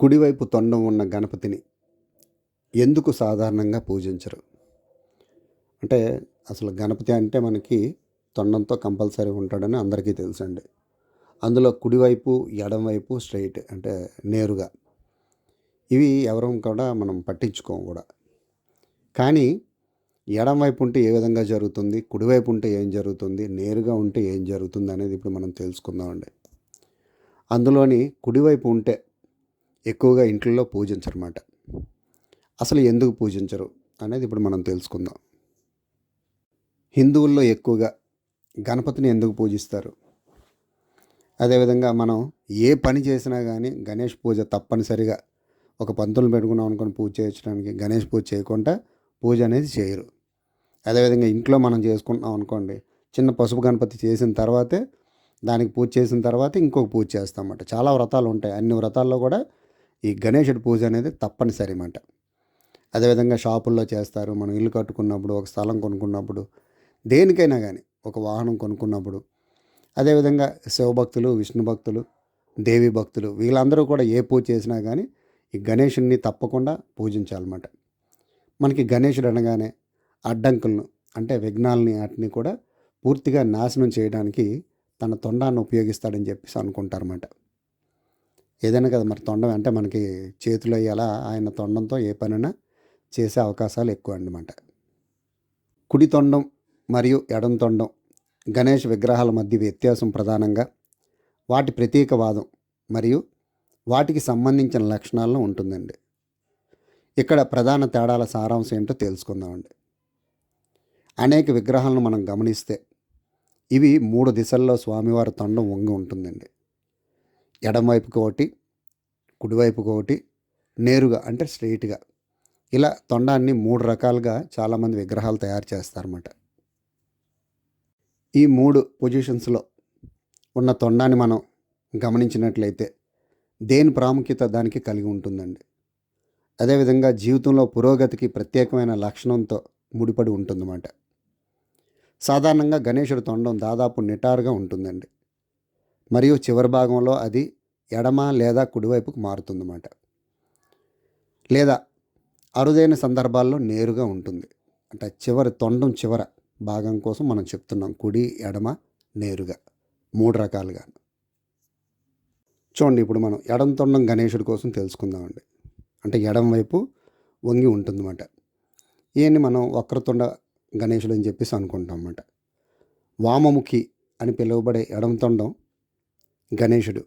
కుడివైపు తొండం ఉన్న గణపతిని ఎందుకు సాధారణంగా పూజించరు? అంటే అసలు గణపతి అంటే మనకి తొండంతో కంపల్సరీ ఉంటాడని అందరికీ తెలుసండి. అందులో కుడివైపు ఎడమవైపు స్ట్రైట్ అంటే నేరుగా. ఇవి ఎవరూ కూడా మనం పట్టించుకోము కూడా. కానీ ఎడమవైపు ఉంటే ఏ విధంగా జరుగుతుంది కుడివైపు ఉంటే ఏం జరుగుతుంది నేరుగా ఉంటే ఏం జరుగుతుంది అనేది ఇప్పుడు మనం తెలుసుకుందామండి. అందులోని కుడివైపు ఉంటే ఎక్కువగా ఇంట్లో పూజించరన్నమాట. అసలు ఎందుకు పూజించరు అనేది ఇప్పుడు మనం తెలుసుకుందాం. హిందువుల్లో ఎక్కువగా గణపతిని ఎందుకు పూజిస్తారు? అదేవిధంగా మనం ఏ పని చేసినా కానీ గణేష్ పూజ తప్పనిసరిగా ఒక పంతులు పెట్టుకున్నాం అనుకుని పూజ చేయించడానికి గణేష్ పూజ చేయకుండా పూజ అనేది చేయరు. అదేవిధంగా ఇంట్లో మనం చేసుకుంటున్నాం అనుకోండి చిన్న పసుపు గణపతి చేసిన తర్వాతే దానికి పూజ చేసిన తర్వాత ఇంకొక పూజ చేస్తామన్నమాట. చాలా వ్రతాలు ఉంటాయి. అన్ని వ్రతాల్లో కూడా ఈ గణేశుడి పూజ అనేది తప్పనిసరి అన్నమాట అదేవిధంగా షాపుల్లో చేస్తారు మనం ఇల్లు కట్టుకున్నప్పుడు ఒక స్థలం కొనుక్కున్నప్పుడు దేనికైనా కానీ ఒక వాహనం కొనుక్కున్నప్పుడు అదేవిధంగా శివభక్తులు విష్ణు భక్తులు దేవి భక్తులు వీళ్ళందరూ కూడా ఏ పూజ చేసినా కానీ ఈ గణేషుడిని తప్పకుండా పూజించాలన్నమాట మనకి గణేషుడు అనగానే అడ్డంకులను అంటే విఘ్నాలని వాటిని కూడా పూర్తిగా నాశనం చేయడానికి తన తొండాన్ని ఉపయోగిస్తాడని చెప్పేసి అనుకుంటారన్నమాట ఏదైనా కదా మరి తొండం అంటే మనకి చేతులు అయ్యేలా ఆయన తొండంతో ఏ పనైనా చేసే అవకాశాలు ఎక్కువ అనమాట కుడి తొండం మరియు ఎడం తొండం గణేష్ విగ్రహాల మధ్య వ్యత్యాసం ప్రధానంగా వాటి ప్రతీకవాదం మరియు వాటికి సంబంధించిన లక్షణాలను ఉంటుందండి. ఇక్కడ ప్రధాన తేడాల సారాంశం ఏంటో తెలుసుకుందామండి. అనేక విగ్రహాలను మనం గమనిస్తే ఇవి మూడు దిశల్లో స్వామివారి తొండం వంగి ఉంటుందండి. ఎడమవైపుకి ఒకటి కుడివైపుకి ఒకటి నేరుగా అంటే స్ట్రైట్గా ఇలా తొండాన్ని మూడు రకాలుగా చాలామంది విగ్రహాలు తయారు చేస్తారన్నమాట. ఈ మూడు పొజిషన్స్లో ఉన్న తొండాన్ని మనం గమనించినట్లయితే దేని ప్రాముఖ్యత దానికి కలిగి ఉంటుందండి. అదేవిధంగా జీవితంలో పురోగతికి ప్రత్యేకమైన లక్షణంతో ముడిపడి ఉంటుందన్నమాట. సాధారణంగా గణేశుడి తొండం దాదాపు నిటారుగా ఉంటుందండి. మరియు చివరి భాగంలో అది ఎడమ లేదా కుడివైపుకు మారుతుందన్నమాట. లేదా అరుదైన సందర్భాల్లో నేరుగా ఉంటుంది. అంటే చివరి తొండం చివర భాగం కోసం మనం చెప్తున్నాం కుడి ఎడమ నేరుగా. మూడు రకాలుగా. చూడండి ఇప్పుడు మనం ఎడం తొండం గణేశుడి కోసం తెలుసుకుందామండి. అంటే ఎడం వైపు వంగి ఉంటుందన్నమాట. ఈయన్ని మనం వక్రతుండ గణేశుడు అని చెప్పేసి అనుకుంటాం అన్నమాట వామముఖి అని పిలువబడే ఎడం తొండం గణేశుడు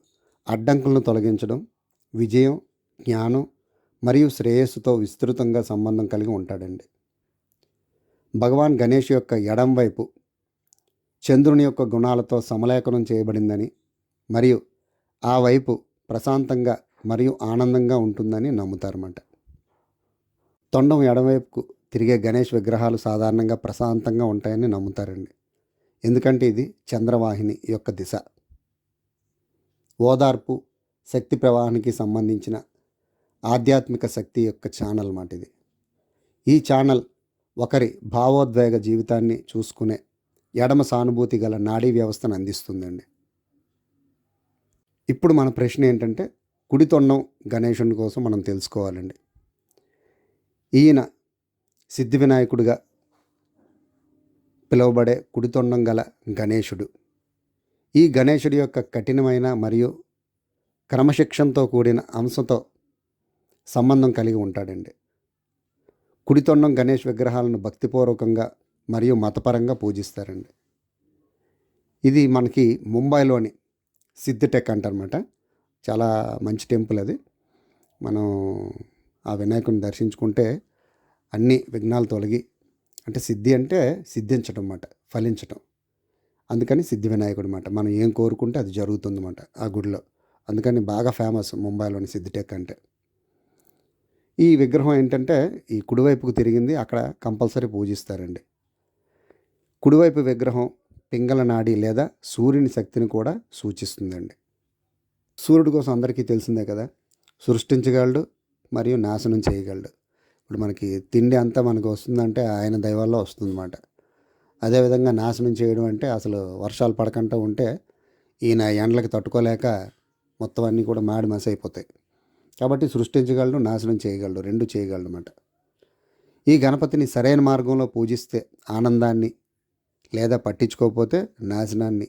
అడ్డంకులను తొలగించడం విజయం జ్ఞానం మరియు శ్రేయస్సుతో విస్తృతంగా సంబంధం కలిగి ఉంటాడండి. భగవాన్ గణేష్ యొక్క ఎడం వైపు చంద్రుని యొక్క గుణాలతో సమలేఖనం చేయబడిందని మరియు ఆ వైపు ప్రశాంతంగా మరియు ఆనందంగా ఉంటుందని నమ్ముతారన్నమాట. తొండం ఎడమవైపుకు తిరిగే గణేష్ విగ్రహాలు సాధారణంగా ప్రశాంతంగా ఉంటాయని నమ్ముతారండి. ఎందుకంటే ఇది చంద్రవాహిని యొక్క దిశ. ఓదార్పు శక్తి ప్రవాహానికి సంబంధించిన ఆధ్యాత్మిక శక్తి యొక్క ఛానల్ మాట ఇది ఈ ఛానల్ ఒకరి భావోద్వేగ జీవితాన్ని చూసుకునే ఎడమ సానుభూతి గల నాడీ వ్యవస్థను అందిస్తుందండి. ఇప్పుడు మన ప్రశ్న ఏంటంటే కుడి తొండం కోసం మనం తెలుసుకోవాలండి. ఈయన సిద్ధి వినాయకుడిగా పిలువబడే కుడితొండం గల గణేశుడు ఈ గణేశుడి యొక్క కఠినమైన మరియు క్రమశిక్షణతో కూడిన అంశంతో సంబంధం కలిగి ఉంటాడండి. కుడితొండం గణేష్ విగ్రహాలను భక్తిపూర్వకంగా మరియు మతపరంగా పూజిస్తారండి. ఇది మనకి ముంబైలోని సిద్ధిటెక్ అంటారన్నమాట. చాలా మంచి టెంపుల్ అది. మనం ఆ వినాయకుడిని దర్శించుకుంటే అన్ని విఘ్నాలు తొలగి అంటే సిద్ధి అంటే సిద్ధించడం అన్నమాట ఫలించటం. అందుకని సిద్ధి వినాయకుడు అనమాట మనం ఏం కోరుకుంటే అది జరుగుతుందన్నమాట ఆ గుడిలో. అందుకని బాగా ఫేమస్ ముంబైలోని సిద్ధిటెక్ అంటే. ఈ విగ్రహం ఏంటంటే ఈ కుడివైపుకు తిరిగింది అక్కడ కంపల్సరీ పూజిస్తారండి. కుడివైపు విగ్రహం పింగళ నాడి లేదా సూర్యుని శక్తిని కూడా సూచిస్తుందండి. సూర్యుడి కోసం అందరికీ తెలిసిందే కదా సృష్టించగలడు మరియు నాశనం చేయగలడు. ఇప్పుడు మనకి తిండి అంతా మనకు వస్తుందంటే ఆయన దైవాల్లో వస్తుందన్నమాట. అదేవిధంగా నాశనం చేయడం అంటే అసలు వర్షాలు పడకుండా ఉంటే ఈయన ఎండలకి తట్టుకోలేక మొత్తం అన్నీ కూడా మాడి మసి అయిపోతాయి కాబట్టి సృష్టించగలడు నాశనం చేయగలడు రెండు చేయగలడు అనమాట ఈ గణపతిని సరైన మార్గంలో పూజిస్తే ఆనందాన్ని లేదా పట్టించుకోకపోతే నాశనాన్ని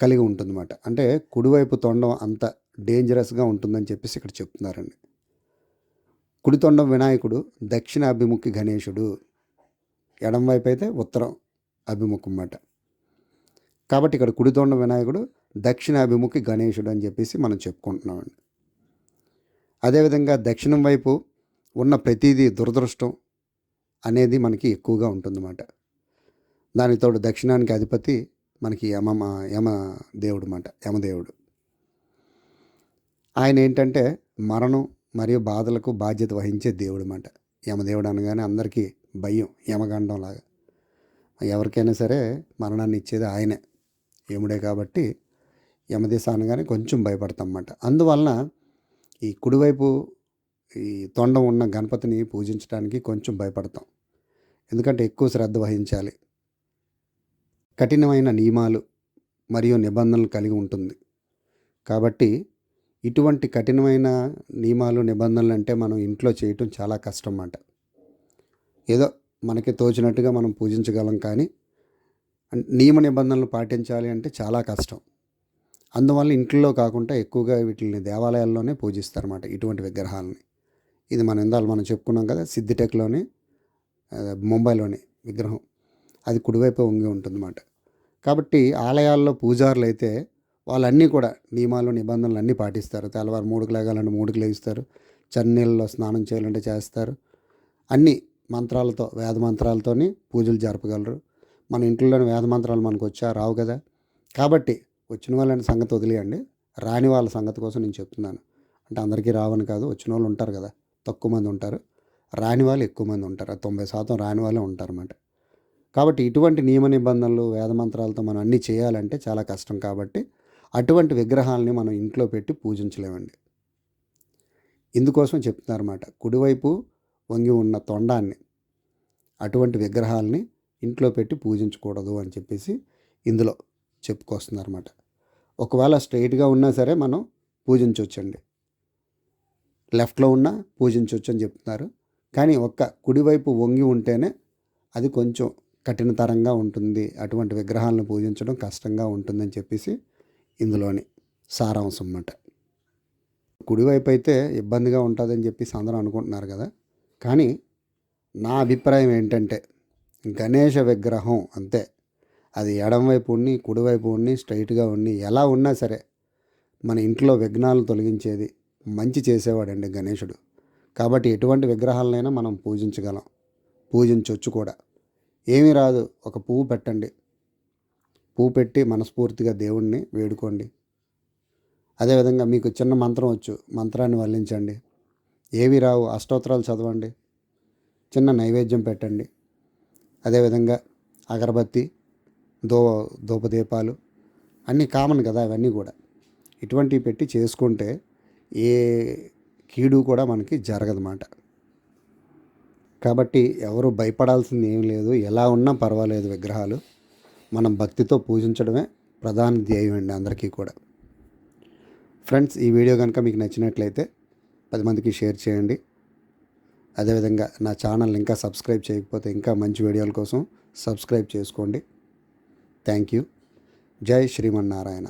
కలిగి ఉంటుందన్నమాట. అంటే కుడివైపు తొండం అంత డేంజరస్గా ఉంటుందని చెప్పేసి ఇక్కడ చెప్తున్నారండి. కుడి తొండం వినాయకుడు దక్షిణ అభిముఖి గణేశుడు ఎడం వైపు అయితే ఉత్తరం అభిముఖం అన్నమాట. కాబట్టి ఇక్కడ కుడి వినాయకుడు దక్షిణ అభిముఖి గణేశుడు అని చెప్పేసి మనం చెప్పుకుంటున్నామండి. అదేవిధంగా దక్షిణం వైపు ఉన్న ప్రతిదీ దురదృష్టం అనేది మనకి ఎక్కువగా ఉంటుందన్నమాట. దానితోడు దక్షిణానికి అధిపతి మనకి యమ యమ దేవుడు అన్నమాట యమదేవుడు. ఆయన ఏంటంటే మరణం మరియు బాధలకు బాధ్యత వహించే దేవుడు అన్నమాట. యమదేవుడు అనగానే అందరికీ భయం యమగండం లాగా ఎవరికైనా సరే మరణాన్ని ఇచ్చేది ఆయనే. ఏముడే కాబట్టి యమదేశ అనగానే కొంచెం భయపడతాం అన్నమాట అందువలన ఈ కుడివైపు ఈ తొండం ఉన్న గణపతిని పూజించడానికి కొంచెం భయపడతాం. ఎందుకంటే ఎక్కువ శ్రద్ధ వహించాలి. కఠినమైన నియమాలు మరియు నిబంధనలు కలిగి ఉంటుంది. కాబట్టి ఇటువంటి కఠినమైన నియమాలు నిబంధనలు అంటే మనం ఇంట్లో చేయటం చాలా కష్టం అన్నమాట. ఏదో మనకి తోచినట్టుగా మనం పూజించగలం కానీ నియమ నిబంధనలు పాటించాలి అంటే చాలా కష్టం. అందువల్ల ఇంట్లో కాకుండా ఎక్కువగా వీటిని దేవాలయాల్లోనే పూజిస్తారన్నమాట ఇటువంటి విగ్రహాలని. ఇది మనం ఇందాలు మనం చెప్పుకున్నాం కదా సిద్ధిటెక్లోని ముంబైలోని విగ్రహం. అది కుడివైపు వంగి ఉంటుందన్నమాట. కాబట్టి ఆలయాల్లో పూజారులు అయితే వాళ్ళన్నీ కూడా నియమాలు నిబంధనలు అన్నీ పాటిస్తారు. తెల్లవారు మూడుకు లేగాలంటే మూడుకు లేగిస్తారు. చన్నీళ్ళలో స్నానం చేయాలంటే చేస్తారు. అన్నీ మంత్రాలతో వేద మంత్రాలతోని పూజలు జరపగలరు. మన ఇంట్లోని వేద మంత్రాలు మనకు వచ్చా రావు కదా. కాబట్టి వచ్చిన వాళ్ళని సంగతి వదిలేయండి. రాని వాళ్ళ సంగతి కోసం నేను చెప్తున్నాను. అంటే అందరికీ రావని కాదు వచ్చిన వాళ్ళు ఉంటారు కదా. తక్కువ మంది ఉంటారు. రాని వాళ్ళు ఎక్కువ మంది ఉంటారు. తొంభై శాతం రాని వాళ్ళే ఉంటారన్నమాట. కాబట్టి ఇటువంటి నియమ నిబంధనలు వేద మంత్రాలతో మనం అన్నీ చేయాలంటే చాలా కష్టం కాబట్టి అటువంటి విగ్రహాలని మనం ఇంట్లో పెట్టి పూజించలేమండి. ఇందుకోసం చెప్తున్నారన్నమాట. కుడివైపు వంగి ఉన్న తొండాన్ని అటువంటి విగ్రహాలని ఇంట్లో పెట్టి పూజించకూడదు అని చెప్పేసి ఇందులో చెప్పుకొస్తుందన్నమాట. ఒకవేళ స్ట్రైట్గా ఉన్నా సరే మనం పూజించవచ్చండి లెఫ్ట్లో ఉన్నా పూజించవచ్చు అని చెప్తున్నారు. కానీ ఒక్క కుడివైపు వంగి ఉంటేనే అది కొంచెం కఠినతరంగా ఉంటుంది. అటువంటి విగ్రహాలను పూజించడం కష్టంగా ఉంటుందని చెప్పేసి ఇందులోని సారాంశం అన్నమాట. కుడివైపు అయితే ఇబ్బందిగా ఉంటుందని చెప్పేసి అందరూ అనుకుంటున్నారు కదా. కానీ నా అభిప్రాయం ఏంటంటే గణేష విగ్రహం అంతే. అది ఎడమవైపు ఉండి కుడివైపు ఉండి స్ట్రైట్గా ఉండి ఎలా ఉన్నా సరే మన ఇంట్లో విఘ్నాలు తొలగించేది మంచి చేసేవాడండి గణేశుడు కాబట్టి ఎటువంటి విగ్రహాలనైనా మనం పూజించగలం. పూజించవచ్చు కూడా. ఏమీ రాదు. ఒక పువ్వు పెట్టండి. పువ్వు పెట్టి మనస్ఫూర్తిగా దేవుణ్ణి వేడుకోండి. అదేవిధంగా మీకు చిన్న మంత్రం వచ్చు. మంత్రాన్ని వల్లించండి. ఏవి రావు అష్టోత్తరాలు చదవండి. చిన్న నైవేద్యం పెట్టండి. అదేవిధంగా అగరబత్తి దో ధూపదీపాలు అన్నీ కామన్ కదా అవన్నీ కూడా. ఇటువంటివి పెట్టి చేసుకుంటే ఏ కీడు కూడా మనకి జరగదన్నమాట. కాబట్టి ఎవరు భయపడాల్సింది ఏం లేదు. ఎలా ఉన్నా పర్వాలేదు విగ్రహాలు. మనం భక్తితో పూజించడమే ప్రధాన ధ్యేయం అండి అందరికీ కూడా. ఫ్రెండ్స్ ఈ వీడియో కనుక మీకు నచ్చినట్లయితే పది మందికి షేర్ చేయండి. అదేవిధంగా నా ఛానల్ ఇంకా సబ్స్క్రైబ్ చేయకపోతే ఇంకా మంచి వీడియోల కోసం సబ్స్క్రైబ్ చేసుకోండి. Thank you. జై శ్రీమన్నారాయణ.